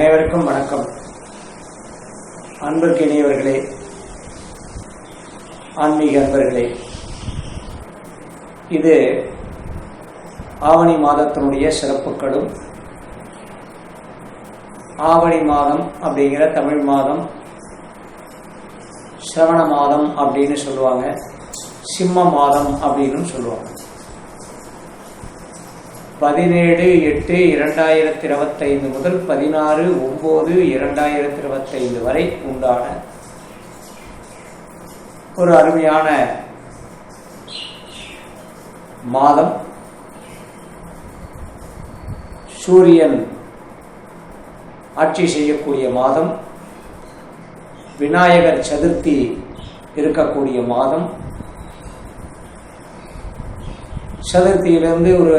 அனைவருக்கும் வணக்கம். அன்புக்கு இணையவர்களே ஆன்மீக அன்பர்களே இது ஆவணி மாதத்தினுடைய சிறப்புகளும் ஆவணி மாதம் அப்படிங்கிற தமிழ் மாதம் சிரவண மாதம் அப்படின்னு சொல்லுவாங்க சிம்ம மாதம் அப்படின்னு சொல்லுவாங்க. பதினேழு எட்டு இரண்டாயிரத்தி இருபத்தைந்து முதல் பதினாறு ஒம்பது இரண்டாயிரத்தி இருபத்தைந்து வரை உண்டான ஒரு அருமையான மாதம். சூரியன் ஆட்சி செய்யக்கூடிய மாதம். விநாயகர் சதுர்த்தி இருக்கக்கூடிய மாதம். சதுர்த்தியிலிருந்து ஒரு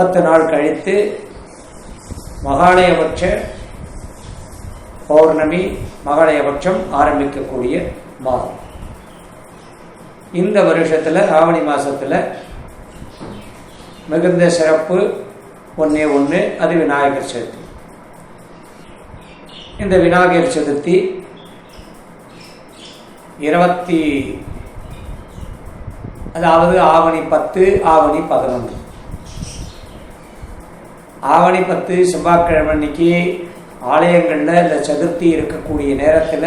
பத்து நாள் கழித்து மகாலயபட்ச பௌர்ணமி மகாலயபட்சம் ஆரம்பிக்கக்கூடிய மாதம். இந்த வருஷத்தில் ஆவணி மாதத்தில் மிகுந்த சிறப்பு ஒன்றே ஒன்று அது விநாயகர் சதுர்த்தி. இந்த விநாயகர் சதுர்த்தி இருபத்தி அதாவது ஆவணி பத்து ஆவணி பதினொன்று. ஆவணி பத்து செவ்வாய்க்கிழமை அன்னைக்கு ஆலயங்களில் இந்த சதுர்த்தி இருக்கக்கூடிய நேரத்தில்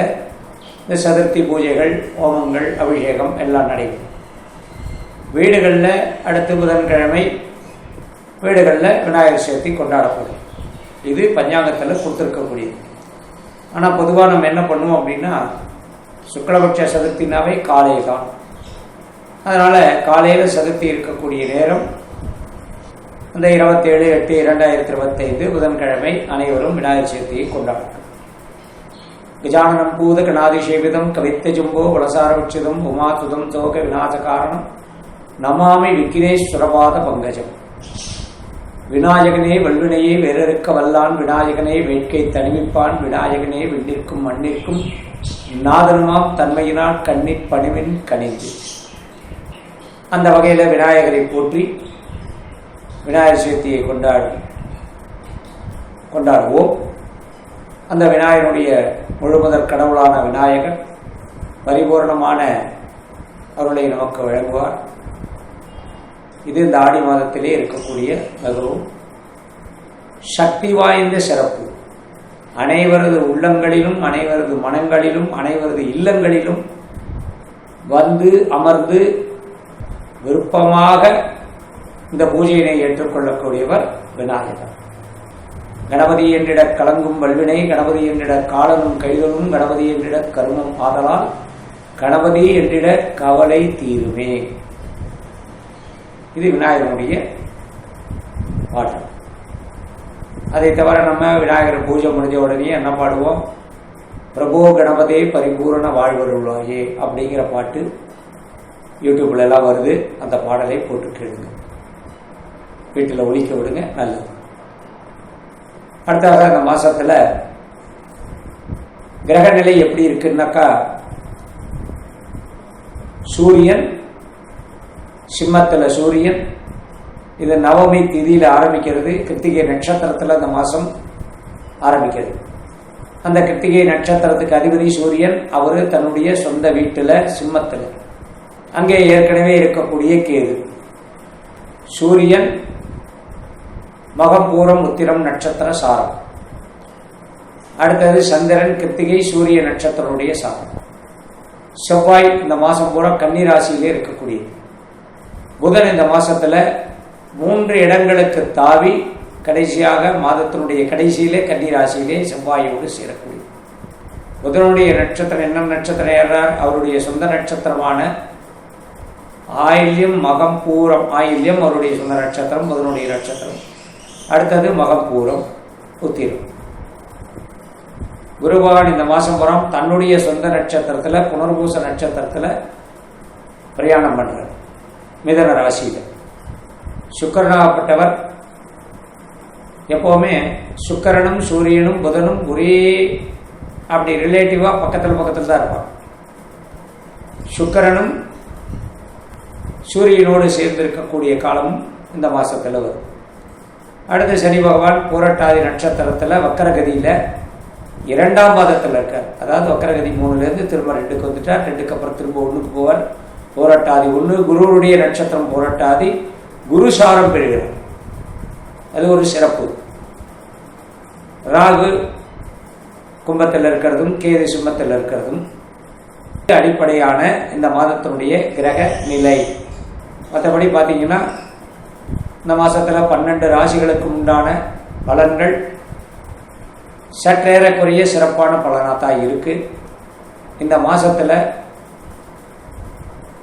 இந்த சதுர்த்தி பூஜைகள் ஹோமங்கள் அபிஷேகம் எல்லாம் நடைபெறும். வீடுகளில் அடுத்து புதன்கிழமை வீடுகளில் விநாயகர் சதுர்த்தி கொண்டாடப்படும். இது பஞ்சாங்கத்தில் கொடுத்துருக்கக்கூடியது. ஆனால் பொதுவாக நம்ம என்ன பண்ணுவோம் அப்படின்னா சுக்லபட்ச சதுர்த்தினாவே காலை தான். அதனால் காலையில் சதுர்த்தி இருக்கக்கூடிய நேரம் அந்த இருபத்தேழு எட்டு இரண்டாயிரத்தி இருபத்தைந்து புதன்கிழமை அனைவரும் விநாயகர் சதுர்த்தியை கொண்டாடும் கஜானனம் பூத கணாதிசேவிதம் கவித்த ஜும்போ வளசாரவிச்சிதம் உமாதுதம் தோக விநாச காரணம் நமாமி விக்கினேஸ்வரபாத பங்கஜம். விநாயகனே வல்வினையே வேறறுக்க வல்லான் விநாயகனே வேட்கை தனிமிப்பான் விநாயகனே விண்ணிற்கும் மண்ணிற்கும் நாதனுமாம் தன்மையினால் கண்ணிற் பணிவின் கணிந்து அந்த வகையில் விநாயகரை போற்றி விநாயகர் சதுர்த்தியை கொண்டாடி கொண்டாடுவோம். அந்த விநாயகனுடைய முழுமுதற் கடவுளான விநாயகர் பரிபூர்ணமான அருளை நமக்கு வழங்குவார். இது இந்த ஆடி மாதத்திலே இருக்கக்கூடிய மிகவும் சக்தி வாய்ந்த சிறப்பு. அனைவரது உள்ளங்களிலும் அனைவரது மனங்களிலும் அனைவரது இல்லங்களிலும் வந்து அமர்ந்து விருப்பமாக இந்த பூஜையினை ஏற்றுக்கொள்ளக்கூடியவர் விநாயகர். கணபதி என்றிட கலங்கும் வல்வினை கணபதி என்றிட காலனும் கைதலும் கணபதி என்றிட கருமம் ஆதலால் கணபதி என்றிட கவலை தீருமே. இது விநாயகனுடைய பாட்டு. அதை தவிர நம்ம விநாயகர் பூஜை முடிஞ்ச உடனே என்ன பாடுவோம்? பிரபோ கணபதே பரிபூரண வாழ்வருள்ளாயே அப்படிங்கிற பாட்டு யூடியூப்ல எல்லாம் வருது. அந்த பாடலை போட்டு கேளுங்க. வீட்டில் ஒழிக்க விடுங்க நல்லது. அடுத்ததாக அந்த மாசத்துல கிரகநிலை எப்படி இருக்குன்னாக்கா சூரியன் சிம்மத்தில் சூரியன் இது நவமி திதியில் ஆரம்பிக்கிறது கிருத்திகை நட்சத்திரத்தில் அந்த மாதம் ஆரம்பிக்கிறது. அந்த கிருத்திகை நட்சத்திரத்துக்கு அதிபதி சூரியன் அவர் தன்னுடைய சொந்த வீட்டில் சிம்மத்தில். அங்கே ஏற்கனவே இருக்கக்கூடிய கேது. சூரியன் மகப்பூரம் உத்திரம் நட்சத்திர சாரம். அடுத்தது சந்திரன் கிருத்திகை சூரிய நட்சத்திரனுடைய சாரம். செவ்வாய் இந்த மாதம் பூரா கன்னிராசியிலே இருக்கக்கூடியது. புதன் இந்த மாசத்துல மூன்று இடங்களுக்கு தாவி கடைசியாக மாதத்தினுடைய கடைசியிலே கன்னிராசியிலே செவ்வாயோடு சேரக்கூடியது. புதனுடைய நட்சத்திரம் என்ன நட்சத்திரம் ஏறார் அவருடைய சொந்த நட்சத்திரமான ஆயில்யம் மகம் பூரம் ஆயில்யம் அவருடைய சொந்த நட்சத்திரம் புதனுடைய நட்சத்திரம். அடுத்தது மகப்பூரம் உத்திரம். குருபகவான் இந்த மாதம் புறம். தன்னுடைய சொந்த நட்சத்திரத்தில் புனர்பூச நட்சத்திரத்தில் பிரயாணம் பண்ணுறார் மிதன ராசியில். சுக்கரனாகப்பட்டவர் எப்போவுமே சுக்கரனும் சூரியனும் புதனும் ஒரே அப்படி ரிலேட்டிவாக பக்கத்தில் பக்கத்தில் தான் இருப்பான் சுக்கரனும் சூரியனோடு சேர்ந்து இருக்கக்கூடிய காலமும் இந்த மாதத்தில் வரும். அடுத்து சனி பகவான் பூரட்டாதி நட்சத்திரத்தில் வக்கரகதியில் இரண்டாம் பாதத்தில் இருக்கார். அதாவது வக்கரகதி மூணுலேருந்து திரும்ப ரெண்டுக்கு வந்துட்டார் ரெண்டுக்கு அப்புறம் திரும்ப ஒன்றுக்கு போவார். போராட்டாதி ஒன்று குருவுடைய நட்சத்திரம் போராட்டாதி குரு சாரம் பெறுகிறார். அது ஒரு சிறப்பு. ராகு கும்பத்தில் இருக்கிறதும் கேது சிம்மத்தில் இருக்கிறதும் அடிப்படையான இந்த மாதத்தினுடைய கிரக நிலை. மற்றபடி பார்த்தீங்கன்னா இந்த மாதத்தில் பன்னெண்டு ராசிகளுக்கு உண்டான பலன்கள் சற்றேறக்குறைய சிறப்பான பலனாக தான் இருக்குது இந்த மாதத்தில்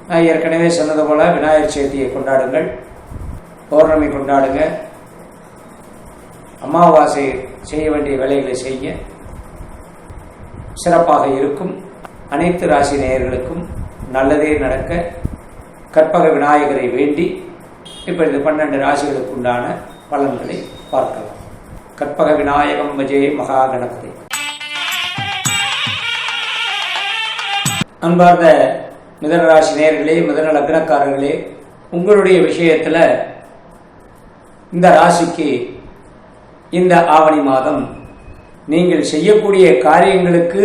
நான் ஏற்கனவே சொன்னது போல் விநாயகர் சதுர்த்தியை கொண்டாடுங்கள். பௌர்ணமி கொண்டாடுங்க. அமாவாசை செய்ய வேண்டிய வேலைகளை செய்ய சிறப்பாக இருக்கும். அனைத்து ராசி நேயர்களுக்கும் நல்லதே நடக்க கற்பக விநாயகரை வேண்டி இப்போ இந்த பன்னெண்டு ராசிகளுக்கு உண்டான பலன்களை பார்க்கலாம். கற்பக விநாயகம் விஜய மகா கணபதி அன்பார்ந்த மிதன ராசி நேயர்களே மிதன லக்னக்காரர்களே உங்களுடைய விஷயத்தில் இந்த ராசிக்கு இந்த ஆவணி மாதம் நீங்கள் செய்யக்கூடிய காரியங்களுக்கு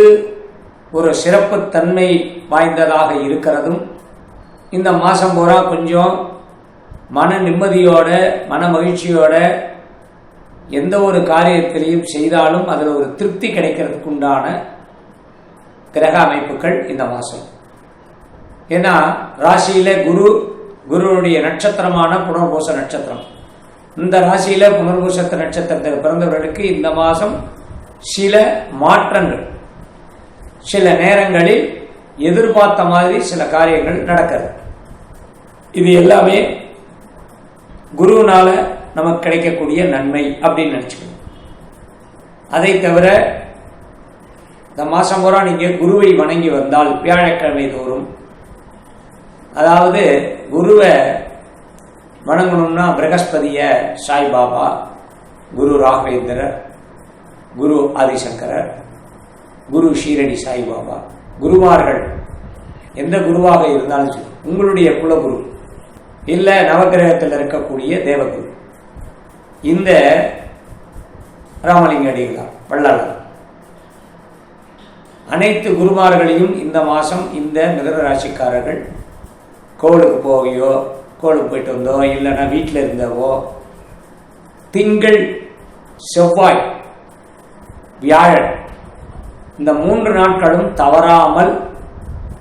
ஒரு சிறப்புத்தன்மை வாய்ந்ததாக இருக்கிறதும் இந்த மாதம் பூரா கொஞ்சம் மன நிம்மதியோட மன மகிழ்ச்சியோட எந்த ஒரு காரியத்திலையும் செய்தாலும் அதில் ஒரு திருப்தி கிடைக்கிறதுக்கு உண்டான கிரக அமைப்புகள் இந்த மாதம் ஏன்னா ராசியில குரு குருனுடைய நட்சத்திரமான புனர்பூச நட்சத்திரம். இந்த ராசியில புனர்பூசத்த நட்சத்திரத்தில் பிறந்தவர்களுக்கு இந்த மாதம் சில மாற்றங்கள். சில நேரங்களில் எதிர்பார்த்த மாதிரி சில காரியங்கள் நடக்கிறது. இது எல்லாமே குருவினால நமக்கு கிடைக்கக்கூடிய நன்மை அப்படின்னு நினச்சிக்கணும். அதை தவிர இந்த மாதம் பூரா நீங்கள் குருவை வணங்கி வந்தால் வியாழக்கிழமை தோறும் அதாவது குருவை வணங்கணும்னா பிரகஸ்பதிய சாய்பாபா குரு ராகவேந்திரர் குரு ஆதிசங்கரர் குரு ஷீரடி சாய்பாபா குருமார்கள் எந்த குருவாக இருந்தாலும் சரி உங்களுடைய குலகுரு. இல்லை நவகிரகத்தில் இருக்கக்கூடிய தேவகுரு. இந்த ராமலிங்க அடிகளார் வள்ளலார். அனைத்து குருமார்களையும் இந்த மாதம் இந்த மிதன ராசிக்காரர்கள் கோவிலுக்கு போகையோ கோவிலுக்கு போயிட்டு வந்தோ இல்லைன்னா வீட்டில் இருந்தவோ திங்கள் செவ்வாய் வியாழன் இந்த மூன்று நாட்களும் தவறாமல்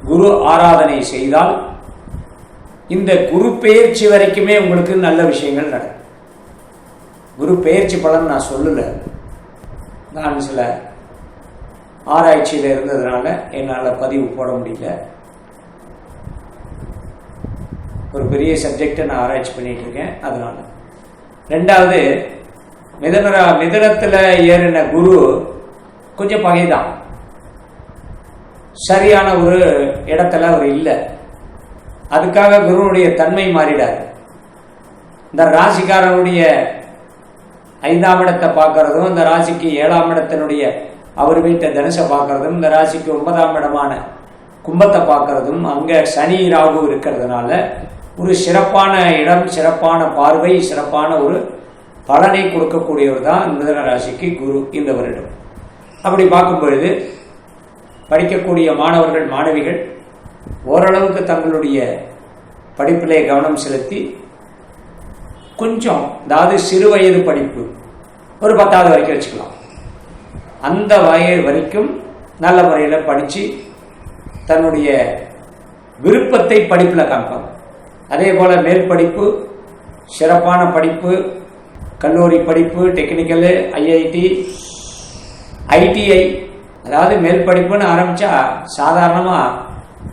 குரு ஆராதனை செய்தால் இந்த குரு பெயர்ச்சி வரைக்குமே உங்களுக்கு நல்ல விஷயங்கள் நடக்கும். குரு பெயர்ச்சி பலன் நான் சொல்லலை. நான் சில ஆராய்ச்சியில் இருந்ததுனால என்னால் பதிவு போட முடியல. ஒரு பெரிய சப்ஜெக்டை நான் ஆராய்ச்சி பண்ணிட்டு இருக்கேன் அதனால. ரெண்டாவது மிதனரா மிதனத்தில் ஏறின குரு கொஞ்சம் பகைதான். சரியான ஒரு இடத்துல அவர் இல்லை. அதுக்காக குருவனுடைய தன்மை மாறிடார் இந்த ராசிக்காரனுடைய ஐந்தாம் இடத்தை பார்க்கறதும் இந்த ராசிக்கு ஏழாம் இடத்தினுடைய அவர் வீட்டை தனுசை பார்க்கறதும் இந்த ராசிக்கு ஒன்பதாம் இடமான கும்பத்தை பார்க்கறதும் அங்கே சனி ராகு இருக்கிறதுனால ஒரு சிறப்பான இடம் சிறப்பான பார்வை சிறப்பான ஒரு பலனை கொடுக்கக்கூடியவர் தான் மிதன ராசிக்கு குரு இந்த வருடம். அப்படி பார்க்கும் பொழுது படிக்கக்கூடிய மாணவர்கள் மாணவிகள் ஓரளவுக்கு தங்களுடைய படிப்பிலே கவனம் செலுத்தி கொஞ்சம் அதாவது சிறு வயது படிப்பு ஒரு பத்தாவது வரைக்கும் வச்சுக்கலாம். அந்த வயது வரைக்கும் நல்ல முறையில் படித்து தன்னுடைய விருப்பத்தை படிப்பில் காமிப்பாங்க. அதே போல் மேல் படிப்பு சிறப்பான படிப்பு கல்லூரி படிப்பு டெக்னிக்கலு ஐஐடி ஐடிஐ அதாவது மேல் படிப்புன்னு ஆரம்பித்தா சாதாரணமாக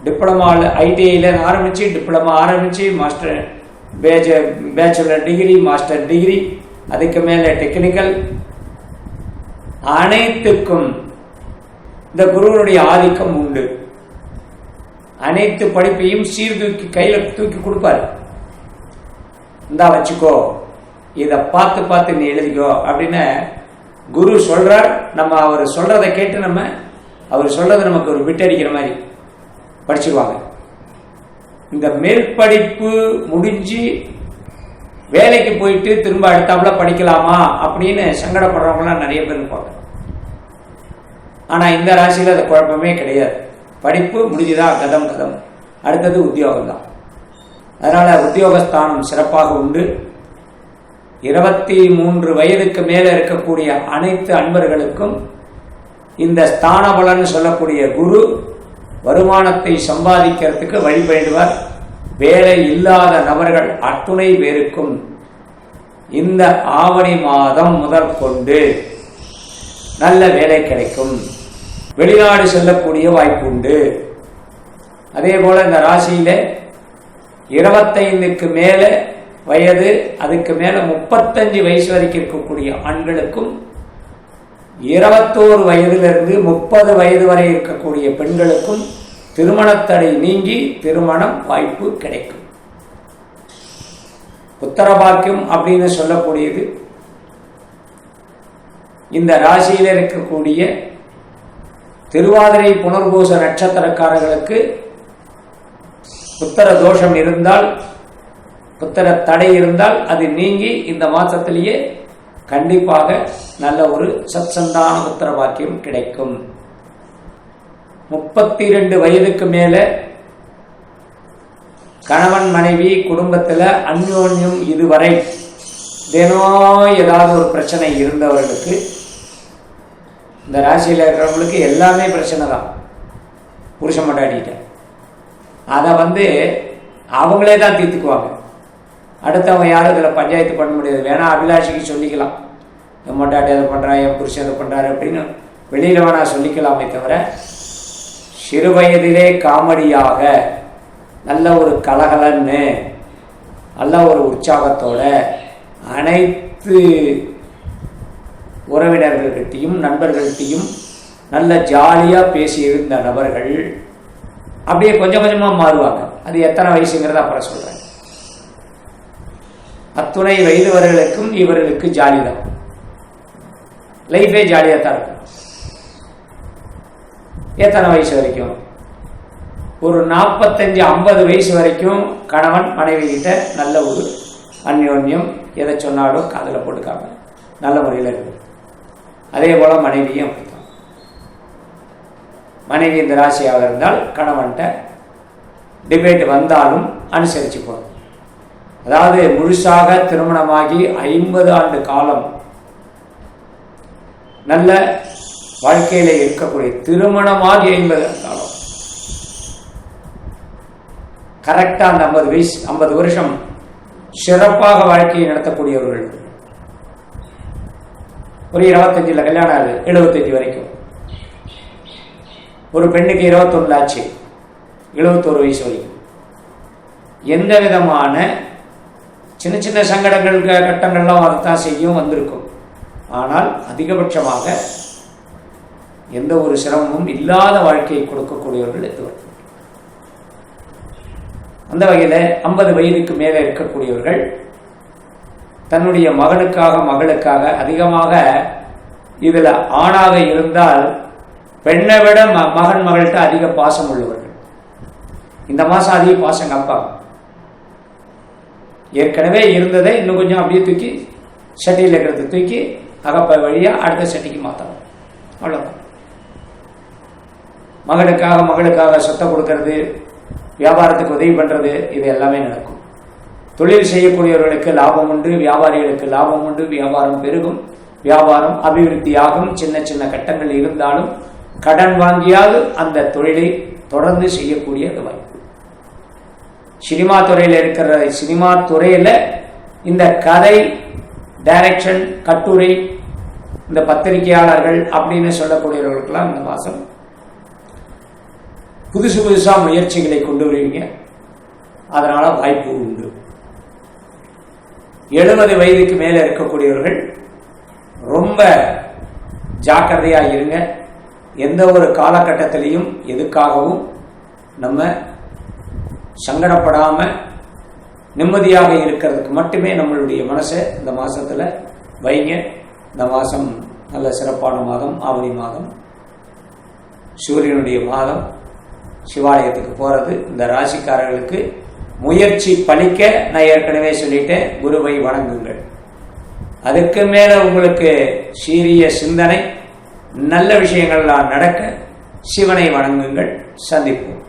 டிப்ளமாவில் ஐடிஐயில் ஆரம்பித்து டிப்ளமா ஆரம்பித்து மாஸ்டர் பேச்ச பேச்சுலர் டிகிரி மாஸ்டர் டிகிரி அதுக்கு மேலே டெக்னிக்கல் அனைத்துக்கும் இந்த குருவனுடைய ஆதிக்கம் உண்டு. அனைத்து படிப்பையும் சீர்தூக்கி கையில் தூக்கி கொடுப்பார். இந்தா வச்சுக்கோ இதை பார்த்து பார்த்து நீ எழுதிக்கோ அப்படின்னு குரு சொல்கிறார் நம்ம அவர் சொல்கிறத கேட்டு நம்ம அவர் சொல்கிறது நமக்கு ஒரு விட்டடிக்கிற மாதிரி. படிச்சிருவாங்க. இந்த மேற்படிப்பு முடிஞ்சு வேலைக்கு போயிட்டு திரும்ப அடுத்தாப்புல படிக்கலாமா அப்படின்னு சங்கடப்படுறவங்களாம் நிறைய பேர் இருப்பாங்க. ஆனா இந்த ராசியில் அது குழப்பமே கிடையாது. படிப்பு முடிஞ்சுதா கதம் கதம். அடுத்தது உத்தியோகம் தான் அதனால உத்தியோகஸ்தானம் சிறப்பாக உண்டு. இருபத்தி மூன்று வயதுக்கு மேலே இருக்கக்கூடிய அனைத்து அன்பர்களுக்கும் இந்த ஸ்தான பலன் சொல்லக்கூடிய குரு வருமானத்தை சம்பாதிக்கிறதுக்கு வழிபடுவர். வேலை இல்லாத நபர்கள் அத்துணை பேருக்கும் இந்த ஆவணி மாதம் முதற்கொண்டு நல்ல வேலை கிடைக்கும். வெளிநாடு செல்லக்கூடிய வாய்ப்பு உண்டு. அதே போல இந்த ராசியில இருபத்தைந்துக்கு மேல வயது அதுக்கு மேல முப்பத்தஞ்சு வயசு வரைக்கும் இருக்கக்கூடிய ஆண்களுக்கும் இருபத்தோரு வயதிலிருந்து முப்பது வயது வரை இருக்கக்கூடிய பெண்களுக்கும் திருமணத்தடை நீங்கி திருமணம் வாய்ப்பு கிடைக்கும். உத்தரபாக்கியம் அப்படின்னு சொல்லக்கூடியது. இந்த ராசியில் இருக்கக்கூடிய திருவாதிரை புனர்பூச நட்சத்திரக்காரர்களுக்கு புத்தர தோஷம் இருந்தால் புத்தர தடை இருந்தால் அது நீங்கி இந்த மாதத்திலேயே கண்டிப்பாக நல்ல ஒரு சத்சந்தான புத்திர பாக்கியம் கிடைக்கும். முப்பத்தி ரெண்டு வயதுக்கு மேல கணவன் மனைவி குடும்பத்தில் அந்யோன்யம் இதுவரை தினம் ஏதாவது ஒரு பிரச்சனை இருந்தவர்களுக்கு இந்த ராசியில் இருக்கிறவங்களுக்கு எல்லாமே பிரச்சனை தான். புருஷன் மண்டாடிட்ட. அதை வந்து அவங்களே தான் தீர்த்துக்குவாங்க. அடுத்தவங்க யாரும் இதில் பஞ்சாயத்து பண்ண முடியாது. வேணால் அபிலாஷிக்கு சொல்லிக்கலாம். என் மொட்டாட்டி அதை பண்ணுறா என் புருஷன் அதை பண்ணுறாரு அப்படின்னு வெளியில் வேணா சொல்லிக்கலாமே தவிர சிறு வயதிலே காமெடியாக நல்ல ஒரு கலகலன்னு நல்ல ஒரு உற்சாகத்தோட அனைத்து உறவினர்கள்கிட்டையும் நண்பர்கள்கிட்டையும் நல்ல ஜாலியாக பேசியிருந்த நபர்கள் அப்படியே கொஞ்சம் கொஞ்சமாக மாறுவாங்க. அது எத்தனை வயசுங்கிறத அப்புறம் சொல்கிறேன் அத்துணை வயதுவர்களுக்கும் இவர்களுக்கு ஜாலி தான் லைஃபே ஜாலியாக தான் இருக்கும். எத்தனை வயசு வரைக்கும்? ஒரு நாற்பத்தஞ்சு ஐம்பது வயசு வரைக்கும் கணவன் மனைவி கிட்ட நல்ல ஒரு அந்யோன்யம் எதை சொன்னாலும் காதில் போட்டுக்காம நல்ல முறையில் இருக்குது அதே போல் மனைவியும் அப்படித்தான். மனைவி இந்த ராசியாக இருந்தால் கணவன்கிட்ட டிபேட் வந்தாலும் அனுசரித்து போகணும் அதாவது முழுசாக திருமணமாகி ஐம்பது ஆண்டு காலம் நல்ல வாழ்க்கையில இருக்கக்கூடிய திருமணமாகி ஐம்பது இருந்தாலும் கரெக்டா அந்த ஐம்பது வயசு ஐம்பது வருஷம் சிறப்பாக வாழ்க்கையை நடத்தக்கூடியவர்கள். ஒரு இருபத்தஞ்சில் கல்யாணம் ஆகுது எழுபத்தஞ்சு வரைக்கும். ஒரு பெண்ணுக்கு இருபத்தொன்னு ஆச்சு எழுபத்தோரு வயசு வரைக்கும். எந்த விதமான சின்ன சின்ன சங்கடங்கள் க- கட்டங்கள்லாம் வரத்தான் செய்யும் வந்திருக்கும். ஆனால் அதிகபட்சமாக எந்த ஒரு சிரமமும் இல்லாத வாழ்க்கையை கொடுக்கக்கூடியவர்கள் எத்துவர் அந்த வகையில் ஐம்பது வயதுக்கு மேலே இருக்கக்கூடியவர்கள் தன்னுடைய மகனுக்காக மகளுக்காக அதிகமாக இதில் ஆணாக இருந்தால் பெண்ணை விட ம- மகன் மகள்கிட்ட அதிக பாசம் உள்ளவர்கள். இந்த மாதம் அதிக பாசம் காப்பாங்க ஏற்கனவே இருந்ததை இன்னும் கொஞ்சம் அப்படியே தூக்கி சட்டியில் இருக்கிறத தூக்கி தகப்பை வழியாக அடுத்த சட்டிக்கு மாற்றணும் அவ்வளோதான் மகனுக்காக மகளுக்காக சொத்தை கொடுக்கறது வியாபாரத்துக்கு உதவி பண்ணுறது இது எல்லாமே நடக்கும். தொழில் செய்யக்கூடியவர்களுக்கு லாபம் உண்டு வியாபாரிகளுக்கு லாபம் உண்டு வியாபாரம் பெருகும் வியாபாரம் அபிவிருத்தியாகும் சின்ன சின்ன கட்டங்கள் இருந்தாலும் கடன் வாங்கியாவது அந்த தொழிலை தொடர்ந்து செய்யக்கூடிய அந்த வாய்ப்பு. சினிமா துறையில் இருக்கிற சினிமா துறையில் இந்த கதை டைரக்ஷன் கட்டுரை இந்த பத்திரிகையாளர்கள் அப்படின்னு சொல்லக்கூடியவர்களுக்கெல்லாம் இந்த மாதம் புதுசு புதுசாக முயற்சிகளை கொண்டு வருவீங்க. அதனால் வாய்ப்பு உண்டு. எழுபது வயதுக்கு மேலே இருக்கக்கூடியவர்கள் ரொம்ப ஜாக்கிரதையாக இருங்க. எந்த ஒரு காலகட்டத்திலையும் எதுக்காகவும் நம்ம சங்கடப்படாமல் நிம்மதியாக இருக்கிறதுக்கு மட்டுமே நம்மளுடைய மனசை இந்த மாதத்தில் வைங்க. இந்த மாதம் நல்ல சிறப்பான மாதம் ஆவணி மாதம். சூரியனுடைய மாதம். சிவாலயத்துக்கு போகிறது இந்த ராசிக்காரர்களுக்கு முயற்சி பணிக்க நான் ஏற்கனவே சொல்லிட்டேன் குருவை வணங்குங்கள். அதுக்கு மேலே உங்களுக்கு சீரிய சிந்தனை நல்ல விஷயங்கள்லாம் நடக்க சிவனை வணங்குங்கள். சந்திப்போம்.